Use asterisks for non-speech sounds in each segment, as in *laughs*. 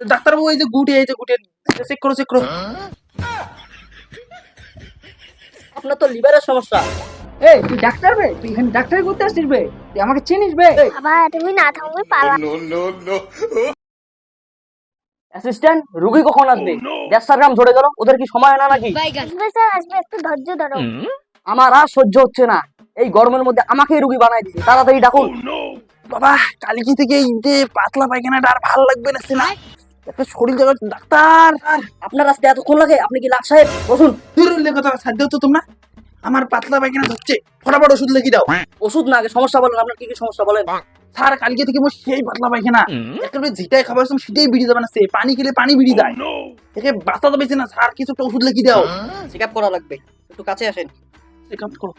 ডাক্তারবাবু এই যে গুটে এই যে গুটে চেক করো চেক করো। আপনার তো লিভারের সমস্যা। এই তুই ডাক্তার বে? তুই এখানে ডাক্তারি করতে আসছিস বে? তুই আমাকে চিনিস বে? বাবা তুমি না থাকবে পালা অ্যাসিস্ট্যান্ট রুগী কখন আসবে? দেড়শার গ্রাম ঝরে গেল ওদের কি সময় হয় না নাকি? আসবে স্যার আসবে একটু ধৈর্য ধরো। আমার আর সহ্য হচ্ছে না। এই গরমের মধ্যে আমাকেই রুগী বানাই দিচ্ছে তাড়াতাড়ি ডাকুন। বাবা কালকে থেকে এই যে পাতলা পায়খানাটা আর ভালো লাগবে না না একটা শরীর জায়গা ডাক্তার। আপনার আসতে এতক্ষণ লাগে আপনি কি লাখ সাহেব? বসুন। দূরের কথা সাধ্য তো তোমরা। আমার পাতলা পায়খানা ধরছে। ফটাফট ওষুধ লিখে দাও। ওষুধ না আগে সমস্যা বলেন আপনার কি কি সমস্যা বলেন? স্যার কালকে থেকে মোর সেই পাতলা পায়খানা। একেবারে যেটাই খাবার সময় সেটাই যাবে না সে পানি খেলে পানি বিড়ি যায়। একে বাঁচা যাবে না স্যার কিছু একটা ওষুধ লিখে দাও। চেক আপ করা লাগবে। একটু কাছে আসেন। চেক আপ করো।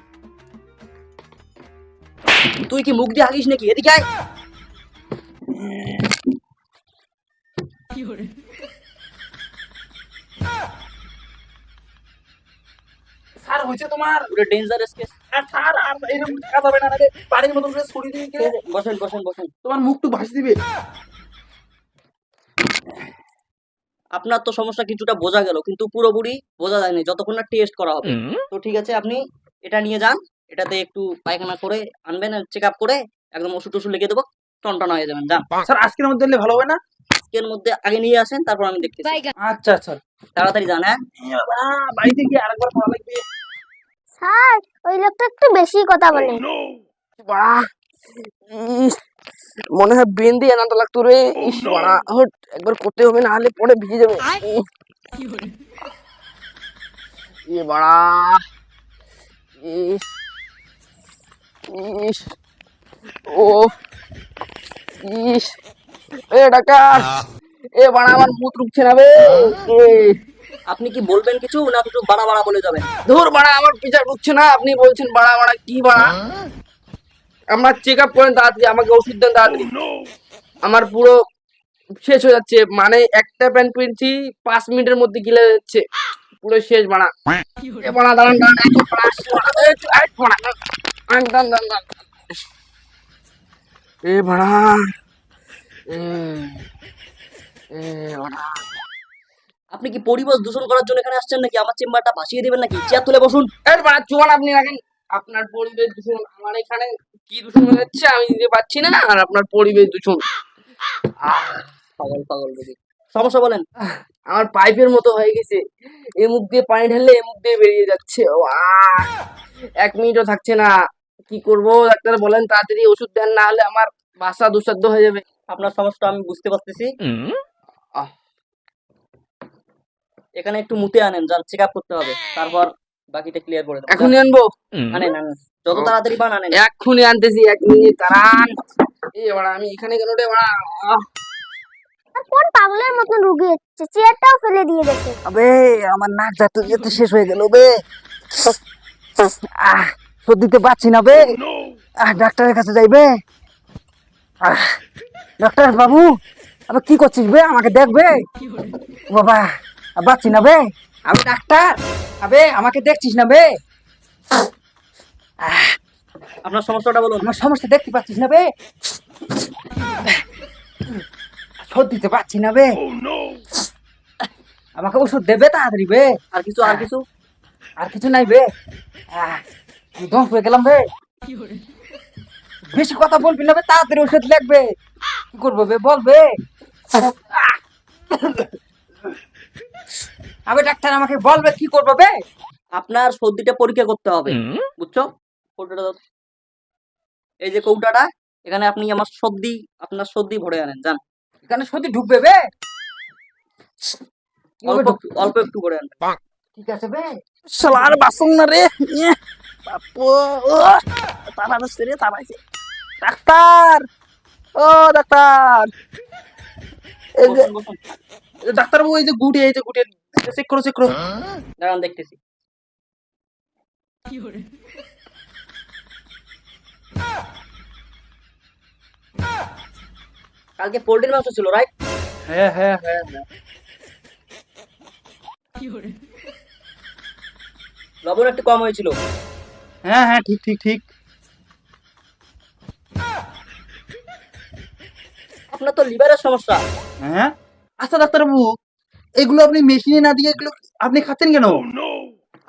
তুই কি মুখ দিয়ে হাগিস নাকি? এদিকে আয়। স্যার হয়েছে তোমার? পুরো ডেঞ্জারাস কেস আর স্যার আর এরকম থাকা যাবে না রে পানির মতন করে ছড়িয়ে দিয়ে কে বসেন বসেন বসেন। তোমার মুখটু ভাসি দিবে। আপনার তো সমস্যা কিছুটা বোঝা গেল কিন্তু পুরোপুরি বোঝা যায়নি যতক্ষণ না টেস্ট করা হবে। তো ঠিক আছে আপনি এটা নিয়ে যান এটাতে একটু পায়খানা করে আনবেন চেক আপ করে একদম ওষুধ টষুধ লিখে দেবো টনটনা হয়ে যাবেন যান। স্যার আজকের মধ্যে ভালো হবে না? আজকের মধ্যে আগে নিয়ে আসেন তারপর আমি দেখতেছি। আচ্ছা আচ্ছা। তাড়াতাড়ি যান হ্যাঁ? বাড়িতে গিয়ে আরেকবার পড়া লাগবে স্যার ওই লোকটা একটু বেশি কথা বলে। মনে হয় বেন দিয়ে আনন্দ লাগতো রে। হট একবার করতে হবে না হলে পরে ভিজে যাবে। এ বাড়া। ইস ইস ও ইস। এ ডাক্তার এ বাড়া আমার মুখ রুখছে না বে! আপনি কি বলবেন কিছু না বাড়া বাড়া বলে যাবেন? ধুর বাড়া আমার পিছার ঢুকছে না আপনি বলছেন বাড়া বাড়া কি বাড়া? আমার চেক আপ করেন তাড়াতাড়ি আমাকে ওষুধ দেন তাড়াতাড়ি। আমার পুরো শেষ হয়ে যাচ্ছে মানে একটা প্যান্ট কিনছি পাঁচ মিনিটের মধ্যে গিলে যাচ্ছে। পুরো শেষ বাড়া। এ বাড়া দাঁড়ান দাঁড়ান বাড়া, এ বাড়া! আপনি কি পরিবেশ দূষণ করার জন্য এখানে আসছেন নাকি? আমার চেম্বারটা ভাসিয়ে দিবেন নাকি? চেয়ার তুলে বসুন। এর বাড়া চুয়ান আপনি রাখেন। আপনার পরিবেশ দূষণ আমার এখানে কি দূষণ হচ্ছে আমি নিজে পাচ্ছি না আর আপনার পরিবেশ দূষণ। পাগল পাগল রোগী। সমস্যা বলেন। আমার পাইপের মতো হয়ে গেছে। এ মুখ দিয়ে পানি ঢাললে এ মুখ দিয়ে বেরিয়ে যাচ্ছে। এক মিনিটও থাকছে না। কি করব? ডাক্তার বলেন তাড়াতাড়ি ওষুধ দেন না হলে আমার বাসা দুঃসাধ্য হয়ে যাবে। আপনার সমস্যা আমি বুঝতে পারতেছি। এখানে একটু মুতে আনেন যান চেক আপ করতে হবে। তারপর বাকিটা ক্লিয়ার করে দেবো। এখনই আনব? আনেন আনেন। যত তাড়াতাড়ি বান আনেন। এক্ষুনি আনতেছি এক মিনিট দাঁড়ান। এ বাড়া আমি এখানে কেন রে বাড়া? আর কোন পাগলের মতন রুগী হচ্ছে চেয়ারটাও ফেলে দিয়ে গেছে। আবে আমার নাক যাতে যেতে শেষ হয়ে গেল বে। আহ সর্দিতে পাচ্ছি না বে। আহ ডাক্তারের কাছে যাইবে আহ ডাক্তার বাবু আবে কি করছিস বে? আমাকে দেখবে বাবা আ, পাচ্ছি না বে? আমি ডাক্তার। আবে আমাকে দেখছিস না বে? আপনার সমস্যাটা বলুন। আমার সমস্যা দেখতে পাচ্ছিস না বে? সর্দিতে পাচ্ছি না বে? আমাকে ওষুধ দেবে তাড়াতাড়ি বে। আর কিছু আর কিছু? আর কিছু নাই বে। আমি হয়ে গেলাম বে। বেশি কথা বলবি না তাড়াতাড়ি ওষুধ লাগবে। কি করব বে বলবে আবে ডাক্তার আমাকে বলবে কি করব বে? আপনার সর্দিটা পরীক্ষা করতে হবে বুঝছ? কৌটাটা দাও। এই যে কৌটাটা এখানে আপনি আমার সর্দি আপনার সর্দি ভরে আনেন যান এখানে সর্দি ঢুকবে বে। অল্প অল্প একটু করে আনবেন। ঠিক আছে বে। শালার বাসন না রে বাপু ও তারা আসছে রে তারা আসছে ডাক্তার ও ডাক্তার। এই যে বসুন, বসুন। ডাক্তারবাবু এই যে গুটে এই যে গুটে চেক করো চেক করো। দাঁড়ান দেখতেছি। কালকে পোল্ট্রির মাংস ছিল রাইট হ্যাঁ হ্যাঁ হ্যাঁ হ্যাঁ। লবণ একটু কম হয়েছিল। হ্যাঁ হ্যাঁ ঠিক ঠিক ঠিক। আপনার তো লিভারের সমস্যা। হ্যাঁ? আচ্ছা ডাক্তারবাবু এগুলো আপনি মেশিনে না দিয়ে এগুলো আপনি খাচ্ছেন কেন?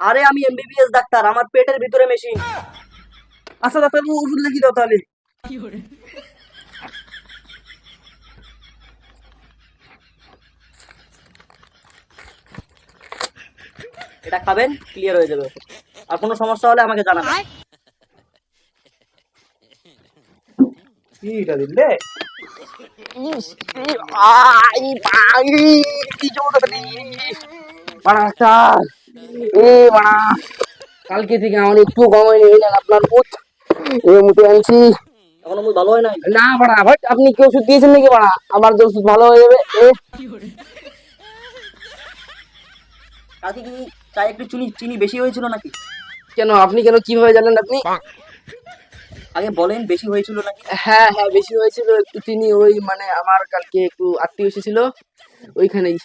আরে আমি এমবিবিএস ডাক্তার আমার পেটের ভিতরে মেশিন আচ্ছা ডাক্তারবাবু ওষুধ লিখে দাও তাহলে? এটা খাবেন ক্লিয়ার হয়ে যাবে। আর কোনো সমস্যা হলে আমাকে জানাবেন কি এটা দিলে? বাড়া ডাক্তার এ বাড়া। কালকে থেকে আমার একটু কম হয়নি বুঝলেন আপনার মুখ এ মুখে আনছি। এখনও মুখ ভালো হয় নাই? না বাড়া ভাই আপনি কি ওষুধ দিয়েছেন নাকি বাড়া? আমার যে ওষুধ ভালো হয়ে যাবে কালকে কি চায় একটু চিনি চিনি বেশি হয়েছিল নাকি? কেন আপনি কেন কীভাবে জানেন আপনি? আগে বলেন বেশি হয়েছিল নাকি? হ্যাঁ হ্যাঁ বেশি হয়েছিল। একটু চিনি ওই মানে আমার কালকে একটু আত্মীয় এসেছিল ওইখানেই।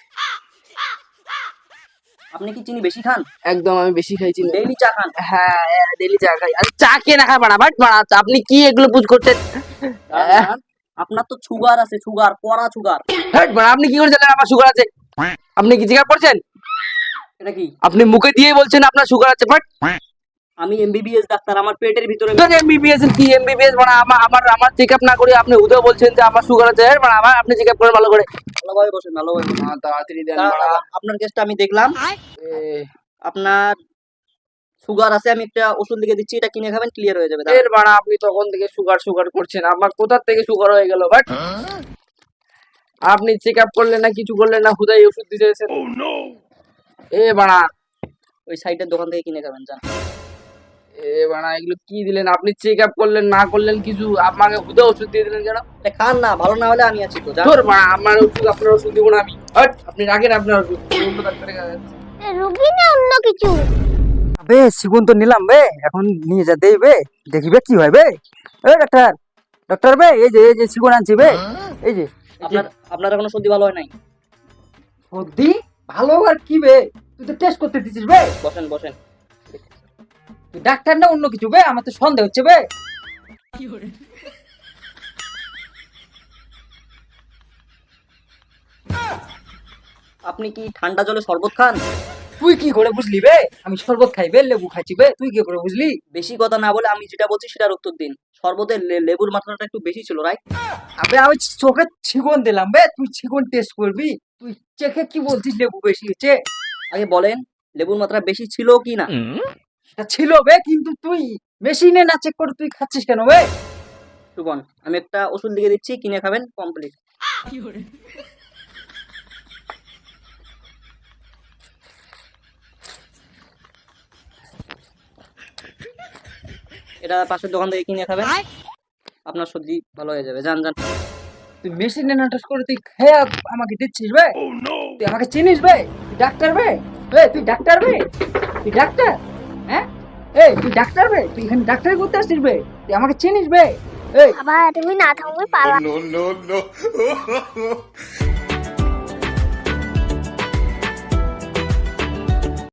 আপনি কি চিনি বেশি খান? একদম আমি বেশি খাই চিনি। ডেইলি চা খান? হ্যাঁ ডেইলি চা খাই। আর চা কে না খায় বাড়া বাট বাড়া আপনি কি এগুলো বুঝ করছেন? আপনার তো সুগার আছে সুগার কড়া সুগার হ্যাট বাড়া আপনি কি করে জানেন আমার সুগার আছে? আপনি কি জিজ্ঞাসা করছেন? এটা কি? আপনি মুখে দিয়ে বলছেন আপনার সুগার আছে বাট আমি এমবিবিএস ডাক্তার আমার পেটের ভিতরে এমবিবিএস কি? এমবিবিএস মানে আমার আমার আমার চেক আপ না করে আপনি উদয় বলছেন যে আমার সুগার আছে হ্যাঁ মানে আমার আপনি চেক আপ করেন ভালো করে ভালোভাবে বসেন ভালোভাবে। হ্যাঁ, তাড়াতাড়ি দেন। আপনার কেসটা আমি দেখলাম। আপনার সুগার আছে আমি একটা ওষুধ লিখে দিচ্ছি এটা কিনে খাবেন ক্লিয়ার হয়ে যাবে। এর বাড়া আপনি তখন থেকে সুগার সুগার করছেন। আমার কোথা থেকে সুগার হয়ে গেল বাট আপনি চেক আপ করলেন না কিছু করলেন না হুদাই ওষুধ দিতে এ বাড়া। ওই সাইডের দোকান থেকে কিনে খাবেন জান। এ বাড়া এগুলো কি দিলেন? আপনি চেক আপ করলেন না করলেন কিছু? আমাকে হুদা ওষুধ দিয়ে দিলেন কেন খান না ভালো না হলে আমি আছি তো জান। তোর বাড়া আমার ওষুধ আপনার ওষুধ দিব না আমি। হট, আপনি রাখেন আপনার ওষুধ। রুগী না অন্য কিছু? বে সিগুন তো নিলাম বে এখন নিয়ে যা দেই বে দেখিবে কি হয় বে। এ ডাক্তার ডাক্তার বে এই যে এই যে সিগুন আনছি বে। এই যে। আপনার আপনার এখনও সর্দি ভালো হয় নাই? সর্দি? ভালো আর কি বে? তুই তো টেস্ট করতে দিছিস বে। বসেন বসেন। তুই ডাক্তার না অন্য কিছু বে? আমার তো সন্দেহ হচ্ছে বে। আপনি কি ঠান্ডা জলে শরবত খান? তুই কি করে বুঝলি বে? আমি শরবত খাই বে লেবু খাইছি বে। তুই কি করে বুঝলি? বেশি কথা না বলে আমি যেটা বলছি সেটার উত্তর দিন। শরবতের লে- লেবুর মাত্রাটা একটু বেশি ছিল রাইট আবে আমি চোখে ছিগুন দিলাম বে। তুই ছিগুন টেস্ট করবি। তুই চেখে কি বলছিস লেবু বেশি? হচ্ছে আগে বলেন লেবুর মাত্রা বেশি ছিল কি না? সেটা ছিল বে কিন্তু তুই মেশিনে না চেক করে তুই খাচ্ছিস কেন বে? সুবন আমি একটা ওষুধ লিখে দিচ্ছি কিনে খাবেন কমপ্লিট এটা পাশের দোকান থেকে কিনে খাবেন। আপনার সর্দি ভালো হয়ে যাবে যান যান। তুই মেশিনে না টেস্ট করে তুই খেয়ে আমাকে দিচ্ছিস ভাই তুই আমাকে চিনিস ভাই তুই ডাক্তার ভাই বে তুই ডাক্তার বে? তুই ডাক্তার হ্যাঁ? এই তুই ডাক্তার বে? তুই এখানে ডাক্তার করতে আসছিস ভাই তুই আমাকে চিনিস ভাই এই বাবা তুমি না থাকবে পালা। No no no. *laughs*